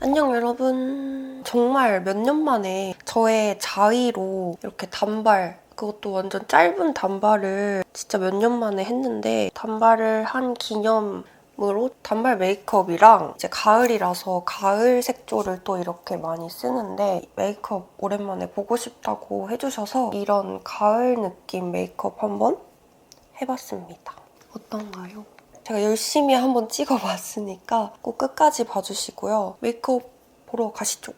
안녕 여러분. 정말 몇 년 만에 저의 자의로 이렇게 단발 그것도 완전 짧은 단발을 진짜 몇 년 만에 했는데 단발을 한 기념 으로 단발 메이크업이랑 이제 가을이라서 가을 색조를 또 이렇게 많이 쓰는데 메이크업 오랜만에 보고 싶다고 해주셔서 이런 가을 느낌 메이크업 한번 해봤습니다. 어떤가요? 제가 열심히 한번 찍어봤으니까 꼭 끝까지 봐주시고요. 메이크업 보러 가시죠.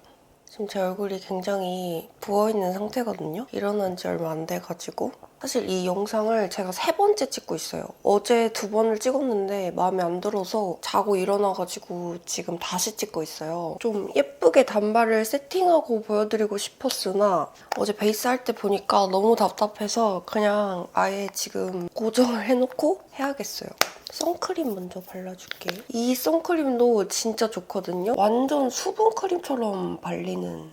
지금 제 얼굴이 굉장히 부어있는 상태거든요. 일어난 지 얼마 안 돼가지고. 사실 이 영상을 제가 세 번째 찍고 있어요. 어제 두 번을 찍었는데 마음에 안 들어서 자고 일어나가지고 지금 다시 찍고 있어요. 좀 예쁘게 단발을 세팅하고 보여드리고 싶었으나 어제 베이스 할 때 보니까 너무 답답해서 그냥 아예 지금 고정을 해놓고 해야겠어요. 선크림 먼저 발라줄게요. 이 선크림도 진짜 좋거든요. 완전 수분크림처럼 발리는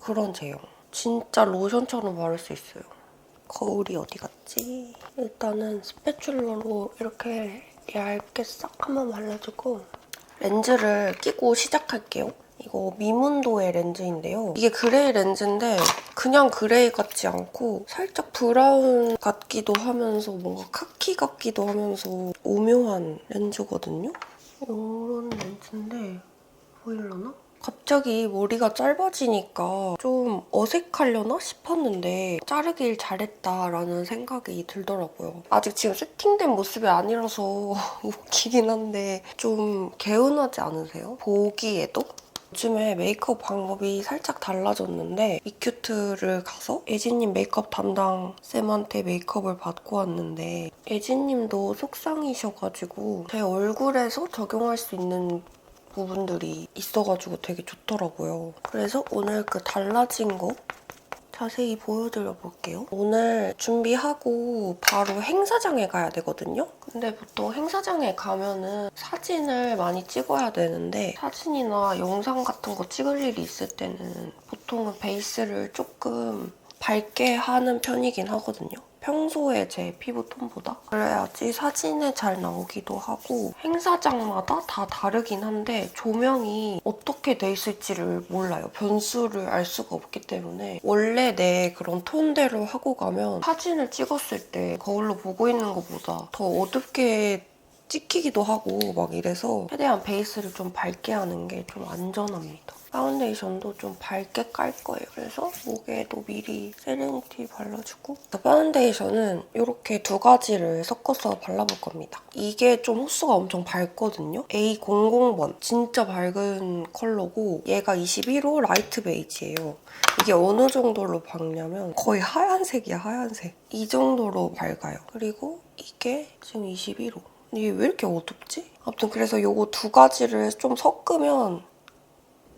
그런 제형. 진짜 로션처럼 바를 수 있어요. 거울이 어디 갔지? 일단은 스패츌러로 이렇게 얇게 싹 한번 발라주고 렌즈를 끼고 시작할게요. 이거 미문도의 렌즈인데요. 이게 그레이 렌즈인데 그냥 그레이 같지 않고 살짝 브라운 같기도 하면서 뭔가 카키 같기도 하면서 오묘한 렌즈거든요. 이런 렌즈인데 보이려나? 갑자기 머리가 짧아지니까 좀 어색하려나 싶었는데 자르길 잘했다라는 생각이 들더라고요. 아직 지금 세팅된 모습이 아니라서 웃기긴 한데 좀 개운하지 않으세요? 보기에도? 요즘에 메이크업 방법이 살짝 달라졌는데 이큐트를 가서 예진님 메이크업 담당 쌤한테 메이크업을 받고 왔는데 예진님도 속상이셔가지고 제 얼굴에서 적용할 수 있는 부분들이 있어가지고 되게 좋더라고요. 그래서 오늘 그 달라진 거 자세히 보여드려 볼게요. 오늘 준비하고 바로 행사장에 가야 되거든요. 근데 보통 행사장에 가면은 사진을 많이 찍어야 되는데 사진이나 영상 같은 거 찍을 일이 있을 때는 보통은 베이스를 조금 밝게 하는 편이긴 하거든요. 평소에 제 피부 톤보다 그래야지 사진에 잘 나오기도 하고 행사장마다 다 다르긴 한데 조명이 어떻게 돼 있을지를 몰라요. 변수를 알 수가 없기 때문에 원래 내 그런 톤대로 하고 가면 사진을 찍었을 때 거울로 보고 있는 것보다 더 어둡게 찍히기도 하고 막 이래서 최대한 베이스를 좀 밝게 하는 게 좀 안전합니다. 파운데이션도 좀 밝게 깔 거예요. 그래서 목에도 미리 세레니티 발라주고 파운데이션은 이렇게 두 가지를 섞어서 발라볼 겁니다. 이게 좀 호수가 엄청 밝거든요. A00번 진짜 밝은 컬러고 얘가 21호 라이트 베이지예요. 이게 어느 정도로 밝냐면 거의 하얀색이야 하얀색. 이 정도로 밝아요. 그리고 이게 지금 21호. 이게 왜 이렇게 어둡지? 아무튼 그래서 이거 두 가지를 좀 섞으면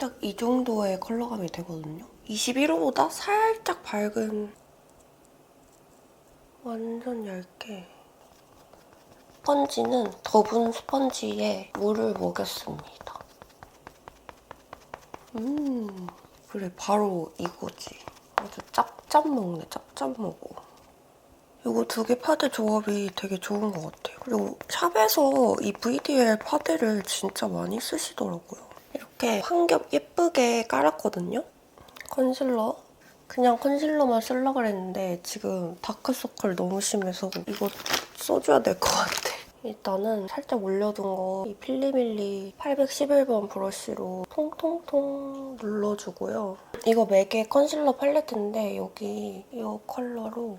딱 이 정도의 컬러감이 되거든요. 21호보다 살짝 밝은 완전 얇게 스펀지는 더분 스펀지에 물을 먹였습니다. 음 그래 바로 이거지. 아주 짭짭 먹네 짭짭 먹어. 이거 두 개 파데 조합이 되게 좋은 것 같아요. 그리고 샵에서 이 VDL 파데를 진짜 많이 쓰시더라고요. 이렇게 한겹 예쁘게 깔았거든요. 컨실러. 그냥 컨실러만 쓰려고 그랬는데 지금 다크서클 너무 심해서 이거 써줘야 될 것 같아. 일단은 살짝 올려둔 거 이 필리밀리 811번 브러쉬로 통통통 눌러주고요. 이거 맥의 컨실러 팔레트인데 여기 이 컬러로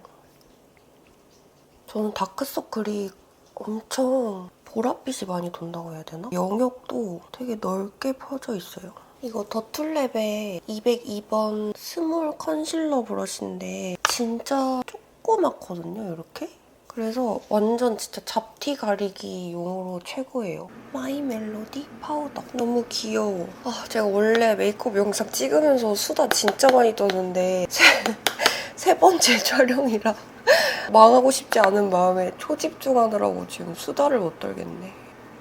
저는 다크서클이 엄청 보랏빛이 많이 돈다고 해야 되나? 영역도 되게 넓게 퍼져 있어요. 이거 더툴랩의 202번 스몰 컨실러 브러쉬인데 진짜 조그맣거든요, 이렇게? 그래서 완전 진짜 잡티 가리기 용으로 최고예요. 마이 멜로디 파우더. 너무 귀여워. 아, 제가 원래 메이크업 영상 찍으면서 수다 진짜 많이 떠는데 세, 세 번째 촬영이라 망하고 싶지 않은 마음에 초집중하느라고 지금 수다를 못 떨겠네.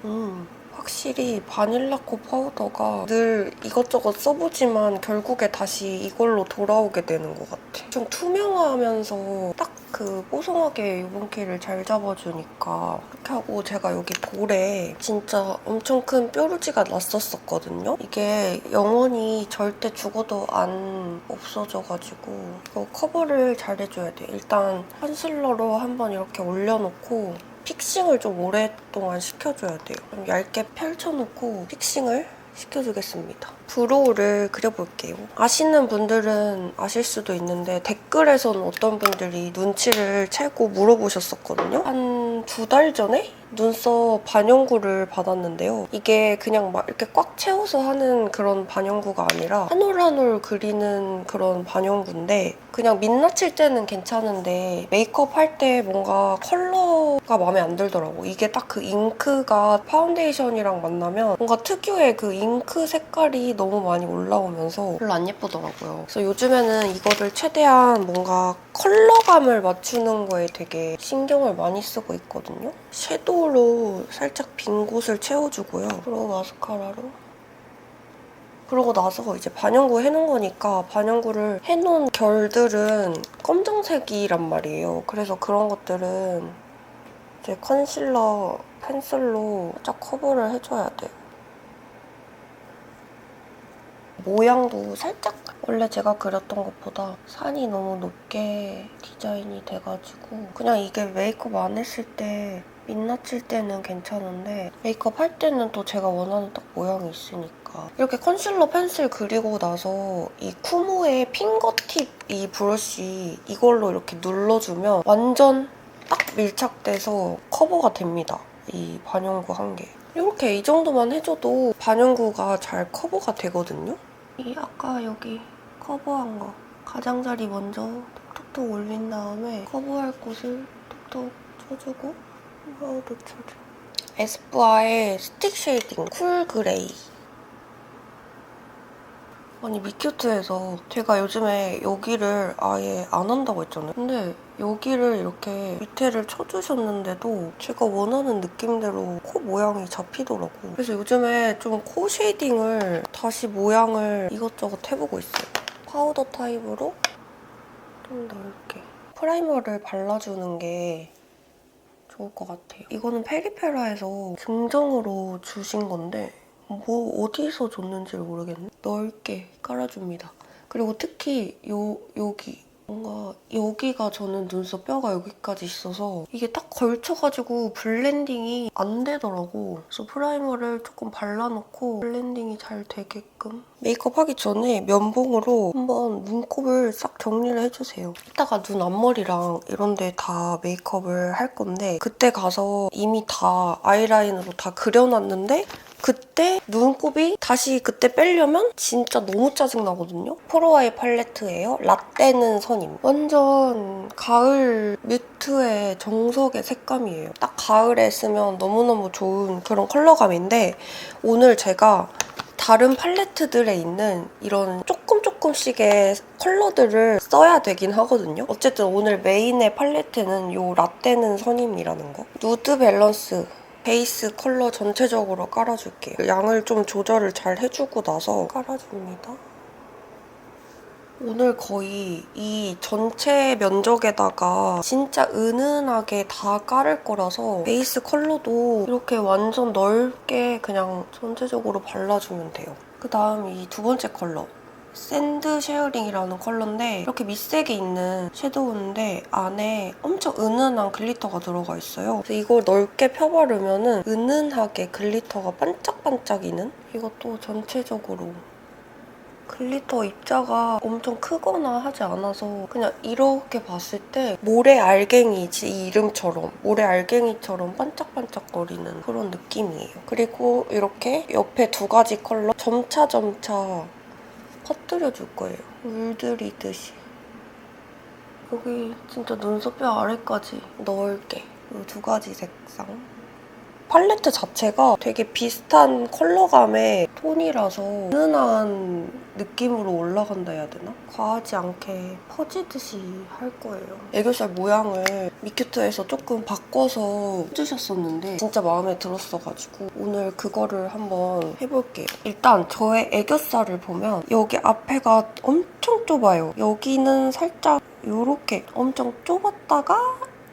음, 확실히 바닐라코 파우더가 늘 이것저것 써보지만 결국에 다시 이걸로 돌아오게 되는 것 같아. 좀 투명하면서 딱 그 뽀송하게 유분기를 잘 잡아주니까 이렇게 하고 제가 여기 볼에 진짜 엄청 큰 뾰루지가 났었었거든요. 이게 영원히 절대 죽어도 안 없어져가지고 이거 커버를 잘 해줘야 돼. 일단 컨실러로 한번 이렇게 올려놓고 픽싱을 좀 오랫동안 시켜줘야 돼요. 좀 얇게 펼쳐놓고 픽싱을 시켜주겠습니다. 브로우를 그려볼게요. 아시는 분들은 아실 수도 있는데 댓글에서는 어떤 분들이 눈치를 채고 물어보셨었거든요. 한 두 달 전에 눈썹 반영구를 받았는데요. 이게 그냥 막 이렇게 꽉 채워서 하는 그런 반영구가 아니라 한 올 한 올 그리는 그런 반영구인데 그냥 민낯일 때는 괜찮은데 메이크업 할 때 뭔가 컬러가 마음에 안 들더라고. 이게 딱 그 잉크가 파운데이션이랑 만나면 뭔가 특유의 그 잉크 색깔이 너무 많이 올라오면서 별로 안 예쁘더라고요. 그래서 요즘에는 이거를 최대한 뭔가 컬러감을 맞추는 거에 되게 신경을 많이 쓰고 있거든요. 섀도우로 살짝 빈 곳을 채워주고요. 그리고 마스카라로 그러고 나서 이제 반영구 해놓은 거니까 반영구를 해놓은 결들은 검정색이란 말이에요. 그래서 그런 것들은 이제 컨실러 펜슬로 쫙 커버를 해줘야 돼요. 모양도 살짝 원래 제가 그렸던 것보다 산이 너무 높게 디자인이 돼가지고 그냥 이게 메이크업 안 했을 때 민낯일 때는 괜찮은데 메이크업 할 때는 또 제가 원하는 딱 모양이 있으니까 이렇게 컨실러 펜슬 그리고 나서 이 쿠모의 핑거팁 이 브러쉬 이걸로 이렇게 눌러주면 완전 딱 밀착돼서 커버가 됩니다. 이 반영구 한 개. 이렇게 이 정도만 해줘도 반영구가 잘 커버가 되거든요. 이 아까 여기 커버한 거 가장자리 먼저 톡톡톡 올린 다음에 커버할 곳을 톡톡 쳐주고 파우더 쳐줘. 에스쁘아의 스틱 쉐이딩 쿨 그레이. 아니 미큐트에서 제가 요즘에 여기를 아예 안 한다고 했잖아요. 근데 여기를 이렇게 밑에를 쳐주셨는데도 제가 원하는 느낌대로 코 모양이 잡히더라고. 그래서 요즘에 좀 코 쉐이딩을 다시 모양을 이것저것 해보고 있어요. 파우더 타입으로 좀 넓게. 프라이머를 발라주는 게 좋을 것 같아요. 이거는 페리페라에서 증정으로 주신 건데 뭐 어디서 줬는지를 모르겠네. 넓게 깔아줍니다. 그리고 특히 요 여기 뭔가 여기가 저는 눈썹 뼈가 여기까지 있어서 이게 딱 걸쳐가지고 블렌딩이 안 되더라고. 그래서 프라이머를 조금 발라놓고 블렌딩이 잘 되게끔 메이크업 하기 전에 면봉으로 한번 눈곱을 싹 정리를 해주세요. 이따가 눈 앞머리랑 이런 데 다 메이크업을 할 건데 그때 가서 이미 다 아이라인으로 다 그려놨는데 그때 눈곱이 다시 그때 빼려면 진짜 너무 짜증나거든요. 포로아이 팔레트예요. 라떼는 선임. 완전 가을 뮤트의 정석의 색감이에요. 딱 가을에 쓰면 너무너무 좋은 그런 컬러감인데 오늘 제가 다른 팔레트들에 있는 이런 조금 조금씩의 컬러들을 써야 되긴 하거든요. 어쨌든 오늘 메인의 팔레트는 이 라떼는 선임이라는 거. 누드 밸런스 베이스 컬러 전체적으로 깔아줄게요. 양을 좀 조절을 잘 해주고 나서 깔아줍니다. 오늘 거의 이 전체 면적에다가 진짜 은은하게 다 깔을 거라서 베이스 컬러도 이렇게 완전 넓게 그냥 전체적으로 발라주면 돼요. 그 다음 이 두 번째 컬러. 샌드 쉐어링이라는 컬러인데 이렇게 밑색이 있는 섀도우인데 안에 엄청 은은한 글리터가 들어가 있어요. 그래서 이걸 넓게 펴바르면 은은하게 글리터가 반짝반짝이는 이것도 전체적으로 글리터 입자가 엄청 크거나 하지 않아서 그냥 이렇게 봤을 때 모래 알갱이 이 이름처럼 모래 알갱이처럼 반짝반짝거리는 그런 느낌이에요. 그리고 이렇게 옆에 두 가지 컬러 점차 점차 퍼뜨려 줄 거예요. 물들이듯이. 여기 진짜 눈썹뼈 아래까지 넓게 이 두 가지 색상. 팔레트 자체가 되게 비슷한 컬러감의 톤이라서 은은한 느낌으로 올라간다 해야 되나? 과하지 않게 퍼지듯이 할 거예요. 애교살 모양을 미큐트에서 조금 바꿔서 해주셨었는데 진짜 마음에 들었어가지고 오늘 그거를 한번 해볼게요. 일단 저의 애교살을 보면 여기 앞에가 엄청 좁아요. 여기는 살짝 이렇게 엄청 좁았다가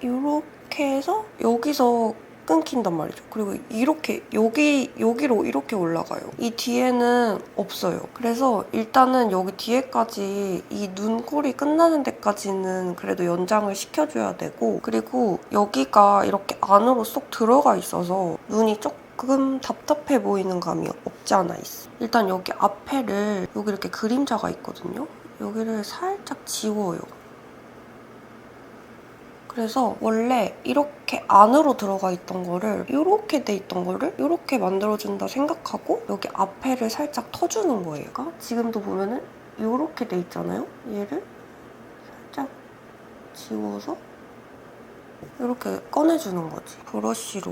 이렇게 해서 여기서 끊긴단 말이죠. 그리고 이렇게 여기 여기로 이렇게 올라가요. 이 뒤에는 없어요. 그래서 일단은 여기 뒤에까지 이 눈꼬리 끝나는 데까지는 그래도 연장을 시켜줘야 되고 그리고 여기가 이렇게 안으로 쏙 들어가 있어서 눈이 조금 답답해 보이는 감이 없지 않아 있어. 일단 여기 앞에를 여기 이렇게 그림자가 있거든요. 여기를 살짝 지워요. 그래서 원래 이렇게 안으로 들어가 있던 거를 이렇게 돼 있던 거를 이렇게 만들어준다 생각하고 여기 앞에를 살짝 터주는 거예요. 그러니까 지금도 보면은 이렇게 돼 있잖아요. 얘를 살짝 지워서 이렇게 꺼내주는 거지. 브러쉬로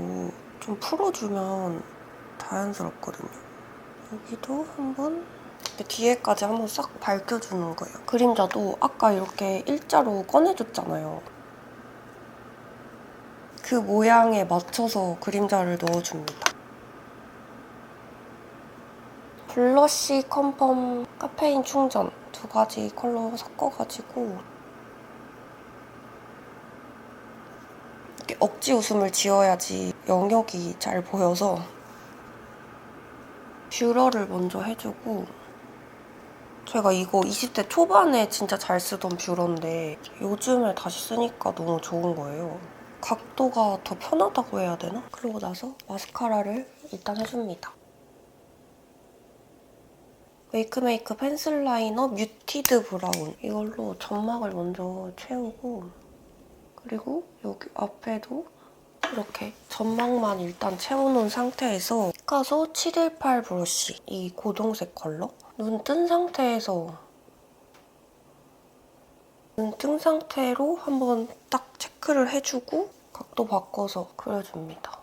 좀 풀어주면 자연스럽거든요. 여기도 한번 뒤에까지 한번 싹 밝혀주는 거예요. 그림자도 아까 이렇게 일자로 꺼내줬잖아요. 그 모양에 맞춰서 그림자를 넣어줍니다. 블러쉬 컨펌 카페인 충전 두 가지 컬러 섞어가지고 이렇게 억지 웃음을 지어야지 영역이 잘 보여서 뷰러를 먼저 해주고 제가 이거 20대 초반에 진짜 잘 쓰던 뷰러인데 요즘에 다시 쓰니까 너무 좋은 거예요. 각도가 더 편하다고 해야 되나? 그러고 나서 마스카라를 일단 해줍니다. 메이크메이크 펜슬 라이너 뮤티드 브라운 이걸로 점막을 먼저 채우고 그리고 여기 앞에도 이렇게 점막만 일단 채워놓은 상태에서 피카소 718 브러쉬 이 고동색 컬러 눈 뜬 상태에서 눈 뜬 상태로 한번 딱 체크를 해주고 각도 바꿔서 그려줍니다.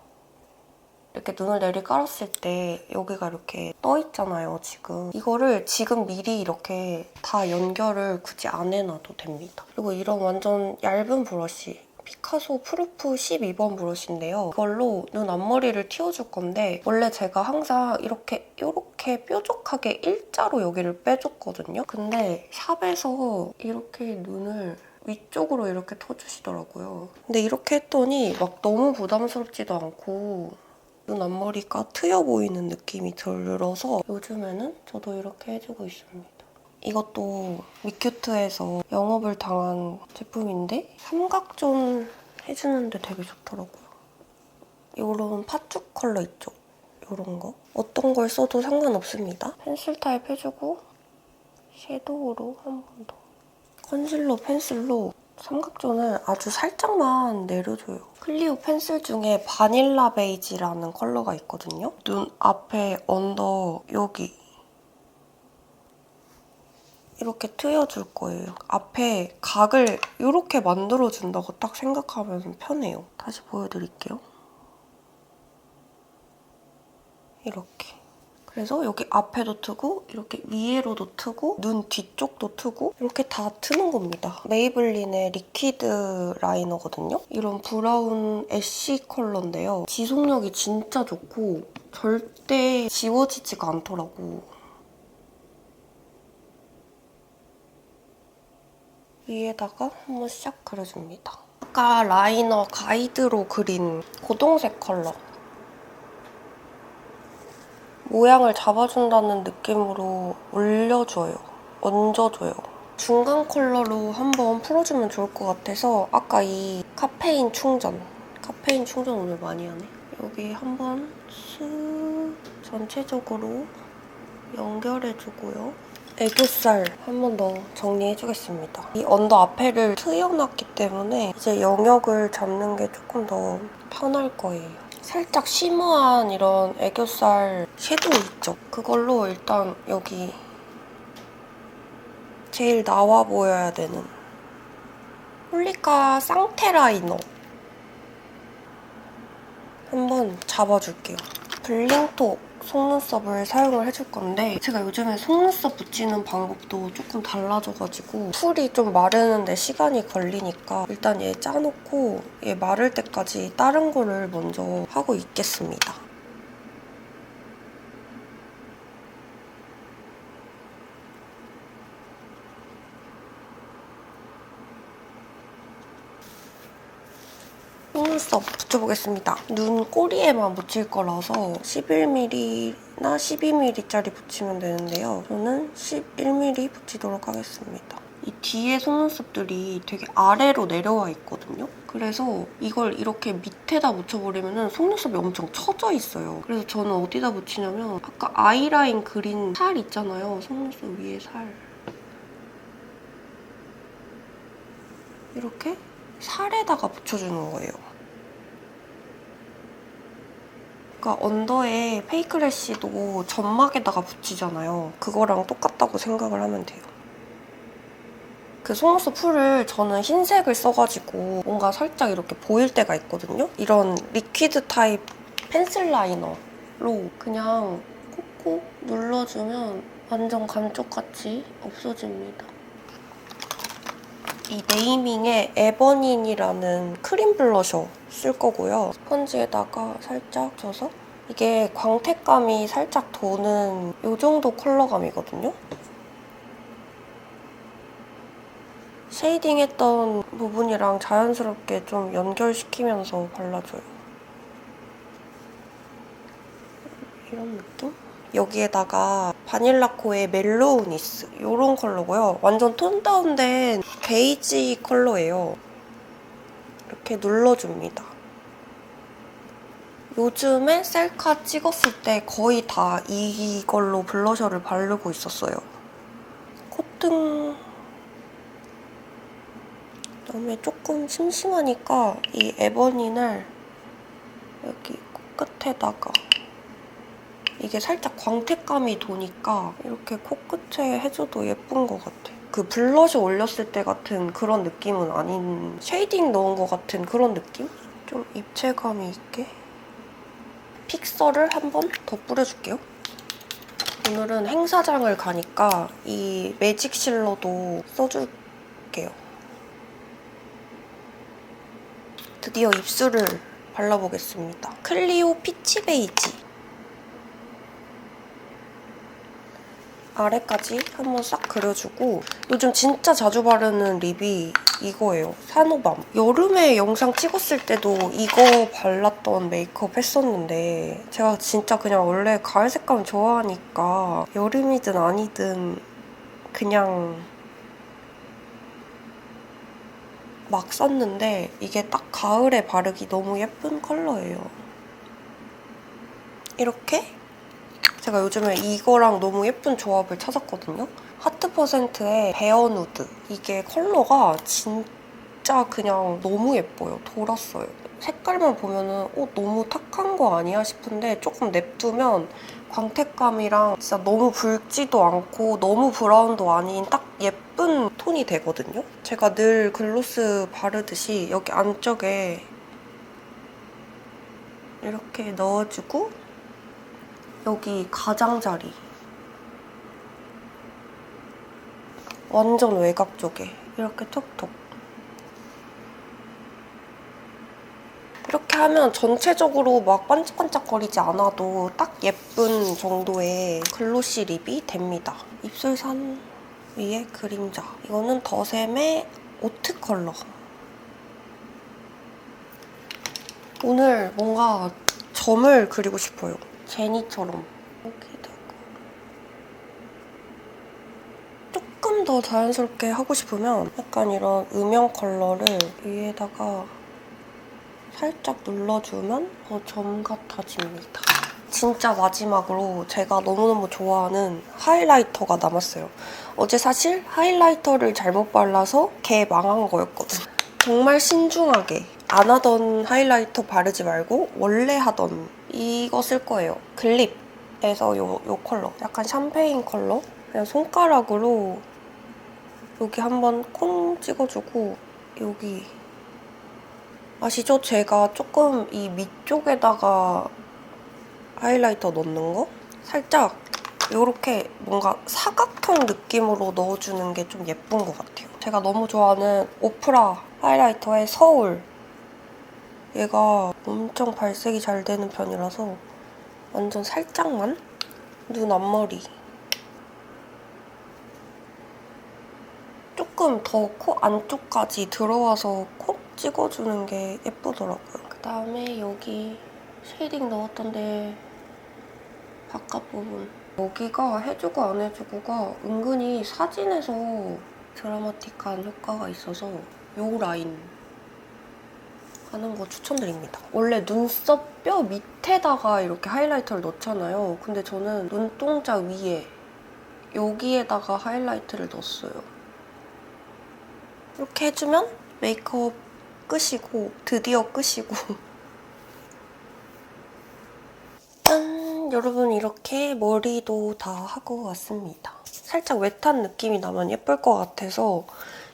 이렇게 눈을 내리 깔았을 때 여기가 이렇게 떠 있잖아요, 지금. 이거를 지금 미리 이렇게 다 연결을 굳이 안 해놔도 됩니다. 그리고 이런 완전 얇은 브러쉬. 피카소 프루프 12번 브러쉬인데요. 이걸로 눈 앞머리를 틔워줄 건데 원래 제가 항상 이렇게 이렇게 뾰족하게 일자로 여기를 빼줬거든요. 근데 샵에서 이렇게 눈을 위쪽으로 이렇게 터주시더라고요. 근데 이렇게 했더니 막 너무 부담스럽지도 않고 눈 앞머리가 트여 보이는 느낌이 들어서 요즘에는 저도 이렇게 해주고 있습니다. 이것도 미큐트에서 영업을 당한 제품인데 삼각존 해주는데 되게 좋더라고요. 이런 팥죽 컬러 있죠? 이런 거. 어떤 걸 써도 상관없습니다. 펜슬 타입 해주고 섀도우로 한 번 더. 컨실러 펜슬로 삼각존을 아주 살짝만 내려줘요. 클리오 펜슬 중에 바닐라 베이지라는 컬러가 있거든요. 눈 앞에 언더 여기 이렇게 트여줄 거예요. 앞에 각을 이렇게 만들어준다고 딱 생각하면 편해요. 다시 보여드릴게요. 이렇게. 그래서 여기 앞에도 트고 이렇게 위에로도 트고 눈 뒤쪽도 트고 이렇게 다 트는 겁니다. 메이블린의 리퀴드 라이너거든요. 이런 브라운 애쉬 컬러인데요. 지속력이 진짜 좋고 절대 지워지지가 않더라고. 위에다가 한번 샥 그려줍니다. 아까 라이너 가이드로 그린 고동색 컬러. 모양을 잡아준다는 느낌으로 올려줘요. 얹어줘요. 중간 컬러로 한번 풀어주면 좋을 것 같아서 아까 이 카페인 충전. 카페인 충전 오늘 많이 하네. 여기 한번 쓱 전체적으로 연결해주고요. 애교살 한 번 더 정리해주겠습니다. 이 언더 앞에를 트여놨기 때문에 이제 영역을 잡는 게 조금 더 편할 거예요. 살짝 쉬머한 이런 애교살 섀도우 있죠? 그걸로 일단 여기 제일 나와 보여야 되는 홀리카 쌍테 라 이너 한번 잡아줄게요. 블링톡 속눈썹을 사용을 해줄 건데 제가 요즘에 속눈썹 붙이는 방법도 조금 달라져가지고 풀이 좀 마르는데 시간이 걸리니까 일단 얘 짜놓고 얘 마를 때까지 다른 거를 먼저 하고 있겠습니다. 속눈썹 붙여보겠습니다. 눈 꼬리에만 묻힐 거라서 11mm나 12mm짜리 붙이면 되는데요. 저는 11mm 붙이도록 하겠습니다. 이 뒤에 속눈썹들이 되게 아래로 내려와 있거든요. 그래서 이걸 이렇게 밑에다 붙여버리면 속눈썹이 엄청 처져 있어요. 그래서 저는 어디다 붙이냐면 아까 아이라인 그린 살 있잖아요. 속눈썹 위에 살. 이렇게 살에다가 붙여주는 거예요. 그러니까 언더에 페이크래쉬도 점막에다가 붙이잖아요. 그거랑 똑같다고 생각을 하면 돼요. 그 속눈썹 풀을 저는 흰색을 써가지고 뭔가 살짝 이렇게 보일 때가 있거든요. 이런 리퀴드 타입 펜슬 라이너로 그냥 콕콕 눌러주면 완전 감쪽같이 없어집니다. 이 네이밍의 에버닌이라는 크림 블러셔 쓸 거고요. 스펀지에다가 살짝 져서 이게 광택감이 살짝 도는 이 정도 컬러감이거든요. 쉐이딩했던 부분이랑 자연스럽게 좀 연결시키면서 발라줘요. 이런 느낌? 여기에다가 바닐라코의 멜로우니스 이런 컬러고요. 완전 톤 다운된 베이지 컬러예요. 이렇게 눌러줍니다. 요즘에 셀카 찍었을 때 거의 다 이걸로 블러셔를 바르고 있었어요. 콧등 그다음에 조금 심심하니까 이 에버닌을 여기 코끝에다가 이게 살짝 광택감이 도니까 이렇게 코끝에 해줘도 예쁜 것 같아. 그 블러셔 올렸을 때 같은 그런 느낌은 아닌 쉐이딩 넣은 것 같은 그런 느낌? 좀 입체감이 있게 픽서를 한번 더 뿌려줄게요. 오늘은 행사장을 가니까 이 매직 실러도 써줄게요. 드디어 입술을 발라보겠습니다. 클리오 피치 베이지. 아래까지 한번 싹 그려주고 요즘 진짜 자주 바르는 립이 이거예요. 산호밤. 여름에 영상 찍었을 때도 이거 발랐던 메이크업 했었는데 제가 진짜 그냥 원래 가을 색감 좋아하니까 여름이든 아니든 그냥 막 썼는데 이게 딱 가을에 바르기 너무 예쁜 컬러예요. 이렇게 제가 요즘에 이거랑 너무 예쁜 조합을 찾았거든요. 하트 퍼센트의 베어 누드. 이게 컬러가 진짜 그냥 너무 예뻐요. 돌았어요. 색깔만 보면은 어, 너무 탁한 거 아니야 싶은데 조금 냅두면 광택감이랑 진짜 너무 붉지도 않고 너무 브라운도 아닌 딱 예쁜 톤이 되거든요. 제가 늘 글로스 바르듯이 여기 안쪽에 이렇게 넣어주고 여기 가장자리 완전 외곽 쪽에 이렇게 톡톡 이렇게 하면 전체적으로 막 반짝반짝거리지 않아도 딱 예쁜 정도의 글로시 립이 됩니다. 입술산 위에 그림자. 이거는 더샘의 오트 컬러. 오늘 뭔가 점을 그리고 싶어요. 제니처럼. 여기다가. 조금 더 자연스럽게 하고 싶으면 약간 이런 음영 컬러를 위에다가 살짝 눌러주면 더 점 같아집니다. 진짜 마지막으로 제가 너무너무 좋아하는 하이라이터가 남았어요. 어제 사실 하이라이터를 잘못 발라서 걔 망한 거였거든. 정말 신중하게 안 하던 하이라이터 바르지 말고 원래 하던 이거 쓸 거예요. 글립에서 요, 요 컬러. 약간 샴페인 컬러. 그냥 손가락으로 여기 한번 콩 찍어주고 여기 아시죠? 제가 조금 이 밑쪽에다가 하이라이터 넣는 거? 살짝 이렇게 뭔가 사각형 느낌으로 넣어주는 게 좀 예쁜 것 같아요. 제가 너무 좋아하는 오프라 하이라이터의 서울. 얘가 엄청 발색이 잘 되는 편이라서 완전 살짝만? 눈 앞머리. 조금 더 코 안쪽까지 들어와서 콕 찍어주는 게 예쁘더라고요. 그 다음에 여기 쉐이딩 넣었던데 바깥 부분. 여기가 해주고 안 해주고가 은근히 사진에서 드라마틱한 효과가 있어서 요 라인 하는 거 추천드립니다. 원래 눈썹 뼈 밑에다가 이렇게 하이라이터를 넣잖아요. 근데 저는 눈동자 위에 여기에다가 하이라이트를 넣었어요. 이렇게 해주면 메이크업 끝이고 드디어 끝이고 짠! 여러분 이렇게 머리도 다 하고 왔습니다. 살짝 웨트한 느낌이 나면 예쁠 것 같아서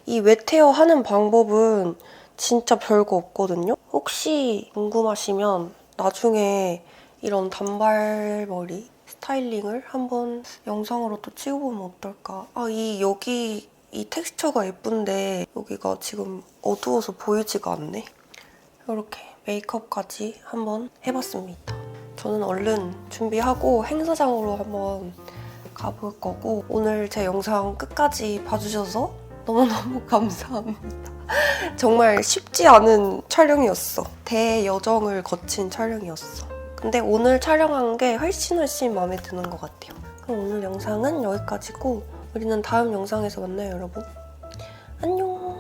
이 웨트헤어 하는 방법은 진짜 별거 없거든요. 혹시 궁금하시면 나중에 이런 단발머리 스타일링을 한번 영상으로 또 찍어보면 어떨까. 아, 이 여기 이 텍스처가 예쁜데 여기가 지금 어두워서 보이지가 않네. 이렇게 메이크업까지 한번 해봤습니다. 저는 얼른 준비하고 행사장으로 한번 가볼 거고 오늘 제 영상 끝까지 봐주셔서 너무너무 감사합니다. 정말 쉽지 않은 촬영이었어. 대여정을 거친 촬영이었어. 근데 오늘 촬영한 게 훨씬 훨씬 마음에 드는 것 같아요. 그럼 오늘 영상은 여기까지고 우리는 다음 영상에서 만나요, 여러분. 안녕!